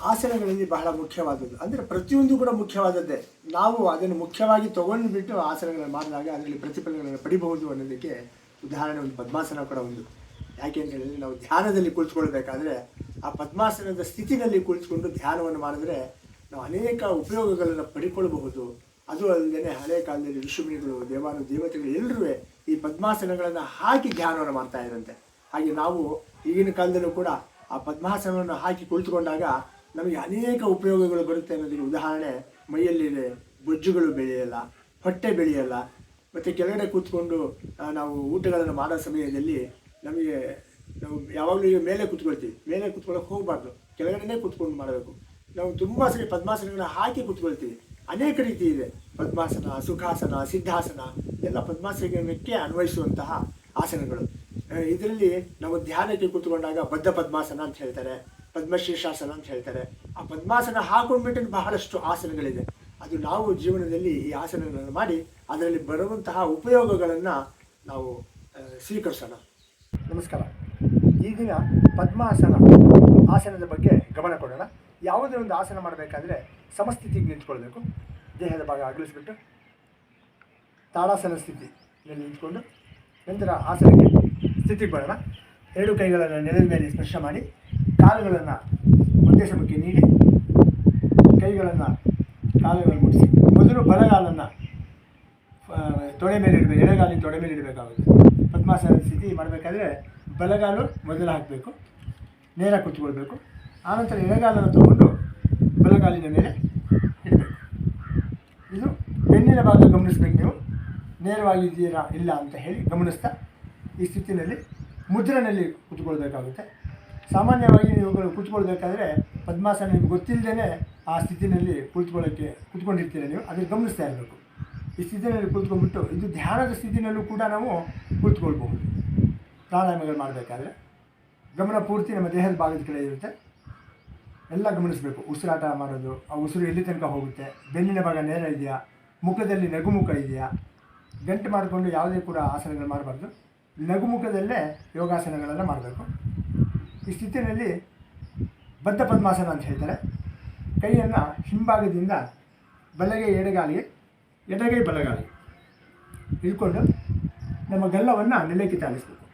ಆಸನಗಳಲ್ಲಿ ಬಹಳ ಮುಖ್ಯವಾದದ್ದು. ಅಂದರೆ ಪ್ರತಿಯೊಂದು ಕೂಡ ಮುಖ್ಯವಾದದ್ದೇ. ನಾವು ಅದನ್ನು ಮುಖ್ಯವಾಗಿ ತಗೊಂಡು ಬಿಟ್ಟು ಆಸನಗಳನ್ನು ಮಾಡಿದಾಗ ಅದರಲ್ಲಿ ಪ್ರತಿಫಲಗಳನ್ನು ಪಡಿಬಹುದು ಅನ್ನೋದಕ್ಕೆ ಉದಾಹರಣೆ ಒಂದು ಪದ್ಮಾಸನ ಕೂಡ ಒಂದು. ಯಾಕೆ ಅಂತ ಹೇಳಿದ್ರೆ ನಾವು ಧ್ಯಾನದಲ್ಲಿ ಕುಳಿತುಕೊಳ್ಬೇಕಾದ್ರೆ ಆ ಪದ್ಮಾಸನದ ಸ್ಥಿತಿನಲ್ಲಿ ಕುಳಿತುಕೊಂಡು ಧ್ಯಾನವನ್ನು ಮಾಡಿದ್ರೆ ನಾವು ಅನೇಕ ಉಪಯೋಗಗಳನ್ನು ಪಡಿಕೊಳ್ಳಬಹುದು ಅದು ಅಲ್ಲದೆ ಹಳೆ ಕಾಲದಲ್ಲಿ ಋಷಿಮುನಿಗಳು, ದೇವಾನು, ದೇವತೆಗಳು ಎಲ್ಲರೂ ಈ ಪದ್ಮಾಸನಗಳನ್ನು ಹಾಕಿ ಧ್ಯಾನವನ್ನು ಮಾಡ್ತಾ ಇದ್ರಂತೆ. ಹಾಗೆ ನಾವು ಈಗಿನ ಕಾಲದಲ್ಲೂ ಕೂಡ ಆ ಪದ್ಮಾಸನವನ್ನು ಹಾಕಿ ಕುಳಿತುಕೊಂಡಾಗ ನಮಗೆ ಅನೇಕ ಉಪಯೋಗಗಳು ಬರುತ್ತೆ ಅನ್ನೋದಕ್ಕೆ ಉದಾಹರಣೆ, ಮೈಯಲ್ಲಿ ಬೊಜ್ಜುಗಳು ಬೆಳೆಯಲ್ಲ, ಹೊಟ್ಟೆ ಬೆಳೆಯಲ್ಲ, ಮತ್ತು ಕೆಳಗಡೆ ಕೂತ್ಕೊಂಡು ನಾವು ಊಟಗಳನ್ನು ಮಾಡೋ ಸಮಯದಲ್ಲಿ ನಮಗೆ ನಾವು ಯಾವಾಗಲೂ ಈಗ ಮೇಲೆ ಕೂತ್ಕೊಳ್ತೀವಿ. ಮೇಲೆ ಕೂತ್ಕೊಳ್ಳೋಕೆ ಹೋಗಬಾರ್ದು. ಕೆಳಗಡೆನೇ ಕೂತ್ಕೊಂಡು ಮಾಡಬೇಕು. ನಾವು ತುಂಬ ಸರಿ ಪದ್ಮಾಸನಗಳನ್ನ ಹಾಕಿ ಕೂತ್ಕೊಳ್ತೀವಿ. ಅನೇಕ ರೀತಿ ಇದೆ. ಪದ್ಮಾಸನ, ಸುಖಾಸನ, ಸಿದ್ಧಾಸನ, ಎಲ್ಲ ಪದ್ಮಾಸನಕ್ಕೆ ಅನ್ವಯಿಸುವಂತಹ ಆಸನಗಳು. ಇದರಲ್ಲಿ ನಾವು ಧ್ಯಾನಕ್ಕೆ ಕೂತ್ಕೊಂಡಾಗ ಬದ್ಧ ಪದ್ಮಾಸನ ಅಂತ ಹೇಳ್ತಾರೆ, ಪದ್ಮಶೀರ್ಷಾಸನ ಅಂತ ಹೇಳ್ತಾರೆ. ಆ ಪದ್ಮಾಸನ ಹಾಕೊಂಡ್ಬಿಟ್ಟು ಬಹಳಷ್ಟು ಆಸನಗಳಿದೆ. ಅದು ನಾವು ಜೀವನದಲ್ಲಿ ಈ ಆಸನಗಳನ್ನು ಮಾಡಿ ಅದರಲ್ಲಿ ಬರುವಂತಹ ಉಪಯೋಗಗಳನ್ನು ನಾವು ಸ್ವೀಕರಿಸೋಣ. ನಮಸ್ಕಾರ. ಈಗಿನ ಪದ್ಮಾಸನ ಆಸನದ ಬಗ್ಗೆ ಗಮನ ಕೊಡೋಣ. ಯಾವುದೇ ಒಂದು ಆಸನ ಮಾಡಬೇಕಾದ್ರೆ ಸಮಸ್ಥಿತಿಗೆ ನಿಂತ್ಕೊಳ್ಬೇಕು. ದೇಹದ ಭಾಗ ಅಗಲಿಸ್ಬಿಟ್ಟು ತಾಡಾಸನ ಸ್ಥಿತಿಯಲ್ಲಿ ನಿಂತ್ಕೊಂಡು ನಂತರ ಆಸನಕ್ಕೆ ಸ್ಥಿತಿಗೆ ಬರೋಣ ಎರಡು ಕೈಗಳನ್ನು ನೆಲದ ಮೇಲೆ ಸ್ಪರ್ಶ ಮಾಡಿ ಕಾಲುಗಳನ್ನು ಒಂದೇ ಸಮಕ್ಕೆ ನೀಡಿ ಕೈಗಳನ್ನು ಕಾಲುಗಳನ್ನು ಮುಟ್ಟಿಸಿ. ಮೊದಲು ಬಲಗಾಲನ್ನು ತೊಡೆ ಮೇಲೆ ಇಡಬೇಕು, ಎಡಗಾಲಿನ ತೊಡೆ ಮೇಲೆ ಇಡಬೇಕಾಗುತ್ತೆ. ಪದ್ಮಾಸನ ಸ್ಥಿತಿ ಮಾಡಬೇಕಾದ್ರೆ ಬಲಗಾಲು ಮೊದಲು ಹಾಕಬೇಕು, ನೇರ ಕುತ್ಕೊಳ್ಬೇಕು. ಆನಂತರ ಎಡಗಾಲನ್ನು ತಗೊಂಡು ಬಲಗಾಲಿನ ಮೇಲೆ ಇಡಬೇಕು. ಇದು ಬೆನ್ನಿನ ಭಾಗ ಗಮನಿಸ್ಬೇಕು ನೀವು. ನೇರವಾಗಿದ್ದೀರಾ ಇಲ್ಲ ಅಂತ ಹೇಳಿ ಗಮನಿಸ್ತಾ ಈ ಸ್ಥಿತಿನಲ್ಲಿ ಮುದ್ರೆನಲ್ಲಿ ಕೂತ್ಕೊಳ್ಬೇಕಾಗುತ್ತೆ. ಸಾಮಾನ್ಯವಾಗಿ ನೀವುಗಳು ಕೂತ್ಕೊಳ್ಬೇಕಾದ್ರೆ ಪದ್ಮಾಸನ ನಿಮ್ಗೆ ಗೊತ್ತಿಲ್ಲದೇ ಆ ಸ್ಥಿತಿನಲ್ಲಿ ಕೂತ್ಕೊಳ್ಳೋಕ್ಕೆ ಕೂತ್ಕೊಂಡಿರ್ತೀರ ನೀವು, ಅದನ್ನು ಗಮನಿಸ್ತಾ ಇರಬೇಕು. ಈ ಸ್ಥಿತಿನಲ್ಲಿ ಕೂತ್ಕೊಂಡ್ಬಿಟ್ಟು ಇದು ಧ್ಯಾನದ ಸ್ಥಿತಿನಲ್ಲೂ ಕೂಡ ನಾವು ಕೂತ್ಕೊಳ್ಬಹುದು ಪ್ರಾಣಾಯಾಮಗಳು ಮಾಡಬೇಕಾದ್ರೆ ಗಮನ ಪೂರ್ತಿ ನಮ್ಮ ದೇಹದ ಭಾಗದ ಕಡೆ ಇರುತ್ತೆ. ಎಲ್ಲ ಗಮನಿಸಬೇಕು. ಉಸಿರಾಟ ಮಾಡೋದು, ಆ ಉಸಿರು ಎಲ್ಲಿ ತನಕ ಹೋಗುತ್ತೆ, ಬೆನ್ನಿನ ಭಾಗ ನೇರ ಇದೆಯಾ, ಮುಖದಲ್ಲಿ ನಗುಮುಖ ಇದೆಯಾ, ಗಂಟು ಮಾಡಿಕೊಂಡು ಯಾವುದೇ ಕೂಡ ಆಸನಗಳು ಮಾಡಬಾರ್ದು. ನಗುಮುಖದಲ್ಲೇ ಯೋಗಾಸನಗಳನ್ನು ಮಾಡಬೇಕು. ಈ ಸ್ಥಿತಿಯಲ್ಲಿ ಬದ್ಧ ಪದ್ಮಾಸನ ಅಂತ ಹೇಳ್ತಾರೆ. ಕೈಯನ್ನು ಹಿಂಭಾಗದಿಂದ ಬಲಗೈ ಎಡಗಾಲಿಗೆ, ಎಡಗೈ ಬಲಗಾಲಿಗೆ ಇಟ್ಕೊಂಡು ನಮ್ಮ ಗಲ್ಲವನ್ನು ನೆಲಕ್ಕೆ ತಾಳಿಸ್ಬೇಕು.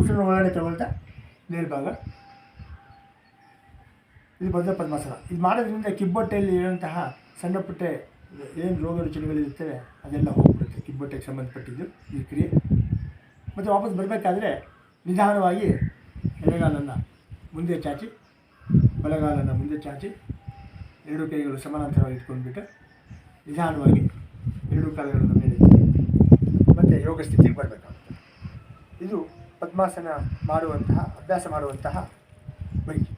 ಉಸಿರು ಒಳಗಡೆ ತಗೊಳ್ತಾ ಮೇಲ್ಭಾಗ. ಇದು ಬದ್ಧ ಪದ್ಮಾಸನ. ಇದು ಮಾಡೋದ್ರಿಂದ ಕಿಬ್ಬೊಟ್ಟೆಯಲ್ಲಿ ಇರುವಂತಹ ಸಣ್ಣ ಪುಟ್ಟ ಏನು ರೋಗ ರುಚಿಗಳಿರುತ್ತೆ ಅದೆಲ್ಲ ಹೋಗ್ಬಿಡುತ್ತೆ. ಕಿಬ್ಬೊಟ್ಟೆಗೆ ಸಂಬಂಧಪಟ್ಟಿದ್ದು ಈ ಕ್ರಿಯೆ. ಮತ್ತು ವಾಪಸ್ ಬರಬೇಕಾದ್ರೆ ನಿಧಾನವಾಗಿ ಎಡಗಾಲನ್ನು ಮುಂದೆ ಚಾಚಿ, ಬಲಗಾಲನ್ನು ಮುಂದೆ ಚಾಚಿ, ಎರಡು ಕೈಗಳು ಸಮಾನಾಂತರವಾಗಿ ಇಟ್ಕೊಂಡ್ಬಿಟ್ಟು ನಿಧಾನವಾಗಿ ಎರಡು ಕಾಲಗಳನ್ನು ಮೇಲೆ ಮತ್ತು ಯೋಗ ಸ್ಥಿತಿಗೆ ಬರಬೇಕಾಗುತ್ತೆ. ಇದು ಪದ್ಮಾಸನ ಮಾಡುವಂತಹ, ಅಭ್ಯಾಸ ಮಾಡುವಂತಹ ಬಗೆ